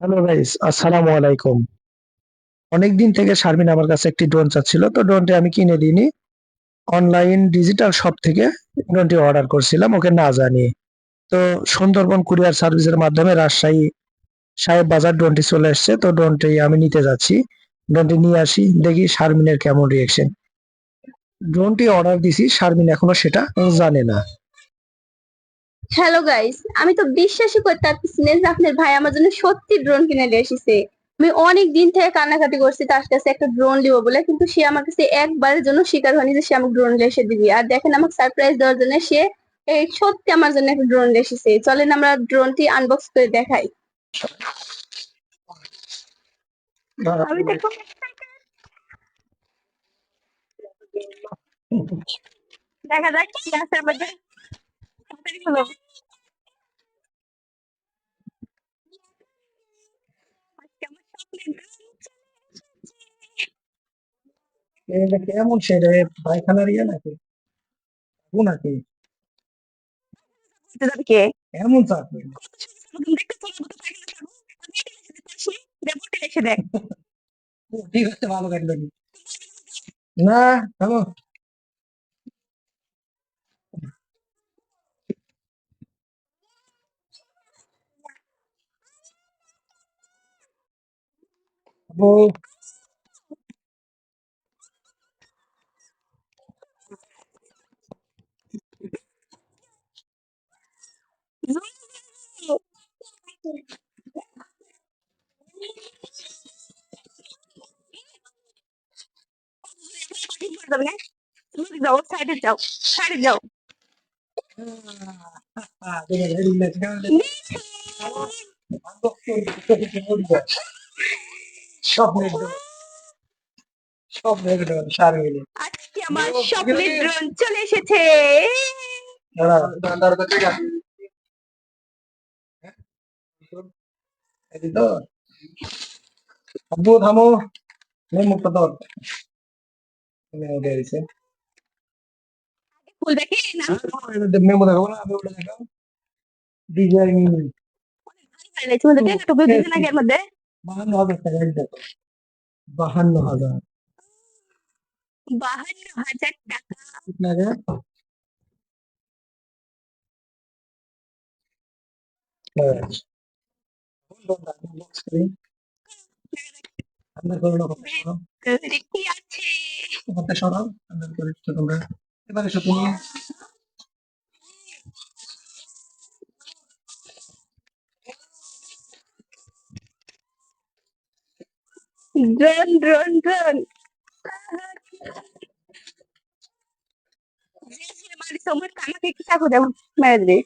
Hello guys আসসালামু আলাইকুম অনেকদিন থেকে শারমিন আমার কাছে একটি ড্রোন চাচ্ছিল, তো ড্রোনটি আমি কিনে দিইনি। অনলাইন ডিজিটাল শপ থেকে ড্রোনটি অর্ডার করছিলাম, ওকে না জানিয়ে। তো সুন্দরবন কুরিয়ার সার্ভিসের মাধ্যমে রাজশাহী সাহেব বাজার ড্রোনটি চলে এসেছে, তো ড্রোনটি আমি নিতে যাচ্ছি। ড্রোনটি নিয়ে আসি, দেখি শারমিনের কেমন রিয়েকশন ড্রোনটি অর্ডার দিছি শারমিন এখনও সেটা জানে না। হ্যালো গাইস আমি তো বিশ্বাসই করতে পারতেছি না যে আপনার ভাই আমার জন্য সত্যি ড্রোন কিনে নিয়ে এসেছে। আমি অনেক দিন থেকে কান্নাকাটি করছি, তার কাছে একটা ড্রোন দিব বলে, কিন্তু সে আমার কাছে একবারের জন্য স্বীকার হয়নি যে সে আমাকে ড্রোন এসে দিবি। আর দেখেন, আমাকে সারপ্রাইজ দেওয়ার জন্য সে এই সত্যি আমার জন্য একটা ড্রোন এসেছে। চলেন আমরা ড্রোনটি আনবক্স করে দেখাই। দেখা যাক কি আছে এর আজকে আমার স্বপ্নের এটা কেমন সেটা পায়খানার ইয়ে নাকি? ও নাকি? চলে যাবে কে? এমন চাকরি দেখতে চলে যাব তো পায়খানা ছাড়বো আমি এটা লিখে দিতে আসি রেপোর্টে লিখে দেখ। ঠিক আছে ভালো কাটলো না থামো। ও যাবে না তুমি যাও সাইডে যাও সাইডে যাও Ah, deve aver il legale. সব নেট সার মিলে আজকে আমার স্বপ্নের ড্রোন চলে এসেছে। তো। আব্বু থামো। নে মুখটা ধর। দিয়েছে ফুল দেখে না? মেমো দেখাবো না আমি ওটা দেখাবো ডিজাইন ভালো লাগছে মধ্যে দেখো তো বুঝতে না এর মধ্যে। বাহান্ন হাজার টাকা দেখো। বাহান্ন হাজার। বাহান্ন হাজার টাকা। আপনারা হ্যাঁ, এবারে শুধু তুমি ড্রোন ড্রোন ড্রোন মারি সময় কানাকে কি চাকু দেব মেরে দে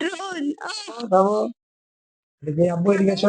ড্রোন দাও দেখে আব্বু এদিকে এসো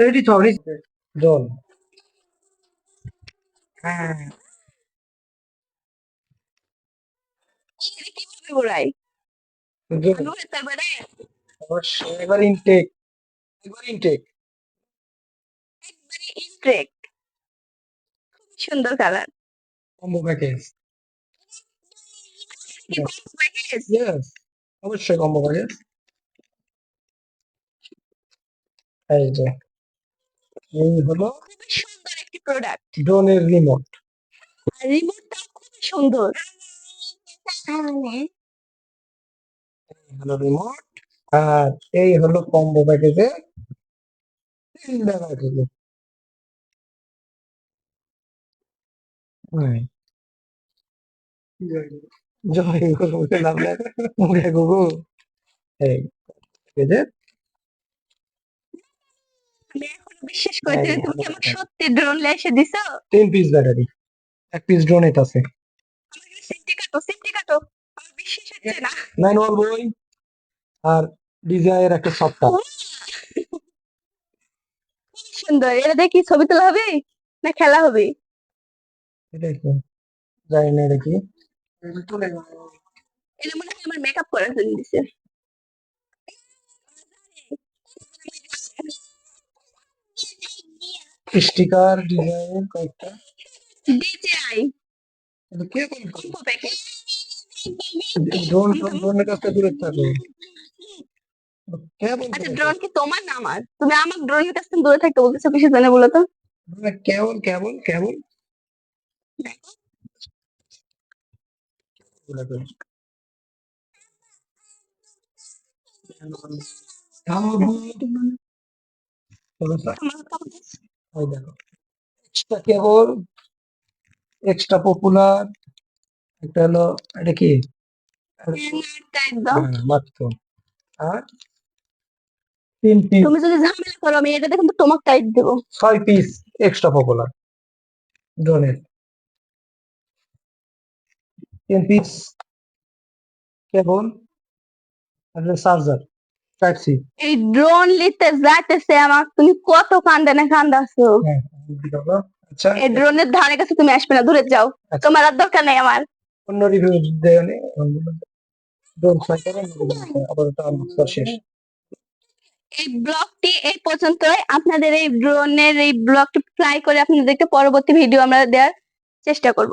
রেডি থপ ড্রোন হ্যাঁ। কীভাবে ঘোরাই অবশ্যই একবার ইনটেক একবার ইনটেক একবারে খুব সুন্দর কালার কম্বো প্যাকেজ ইয়েস অবশ্যই কম্বো প্যাকেজ এই যে এই হলো খুবই সুন্দর একটি প্রোডাক্ট ড্রোনের রিমোট আর রিমোটটাও খুবই সুন্দর। এই হলো রিমোট আর এই হলো কম্বো প্যাকেজে তিন টাকা থেকে জয় গুরু লাগে মুখে এই যে আমি এখনও বিশ্বাস করতে তুমি আমাকে সত্যি ড্রোন এসে দিছো? তিন পিস ব্যাটারি এক পিস ড্রোন এটা আছে। সিমটি কাটো সিমটি কাটো আমার বিশ্বাস হচ্ছে না। নাইন ওয়াল বই আর ডিজাইনের একটা সফটওয়্যার সুন্দর। এটা দেখি ছবি তোলা হবে? না খেলা হবে? এটা কি? জানি না কি। এটা মনে হয় আমার মেকআপ করার জন্য দিছে। স্টিকার ডিজাইন কয়েকটা। ডিজিআই কে কোন ড্রোন ড্রোনের কাছ থেকে দূরে থাকো। আচ্ছা ড্রোন কি তোমার না আমার তুমি আমার ড্রোনের কাছ থেকে দূরে থাকতে বলতেছো কিছু জানে বলো তো। Cable cable cable extra cable extra popular একটা হলো এটা কি? হ্যাঁ, মাত্র। আর তিন পিস তুমি যদি ঝামেলা করো আমি এটা দেখুন তো তোমাকে টাইপ দেবো। ছয় পিস এক্সট্রা পপুলার ড্রোনের তিন পিস কেবল চার্জার সি এই ড্রোন নিতে যাইতেছে আমার তুমি কত কান্দানে কান্দাছো? হ্যাঁ আচ্ছা এই ড্রোনের ধারে কাছে তুমি আসবে না দূরে যাও। আচ্ছা। তোমার আর দরকার নেই আমার। অন্য রিভিউ দেয় ড্রোন সাইকেল আপাতত আমার শেষ। এই ব্লগটি এই পর্যন্তই। আপনাদের এই ড্রোনের এই ব্লগটি ট্রাই করে আপনাদেরকে পরবর্তী ভিডিও আমরা দেওয়ার চেষ্টা করব।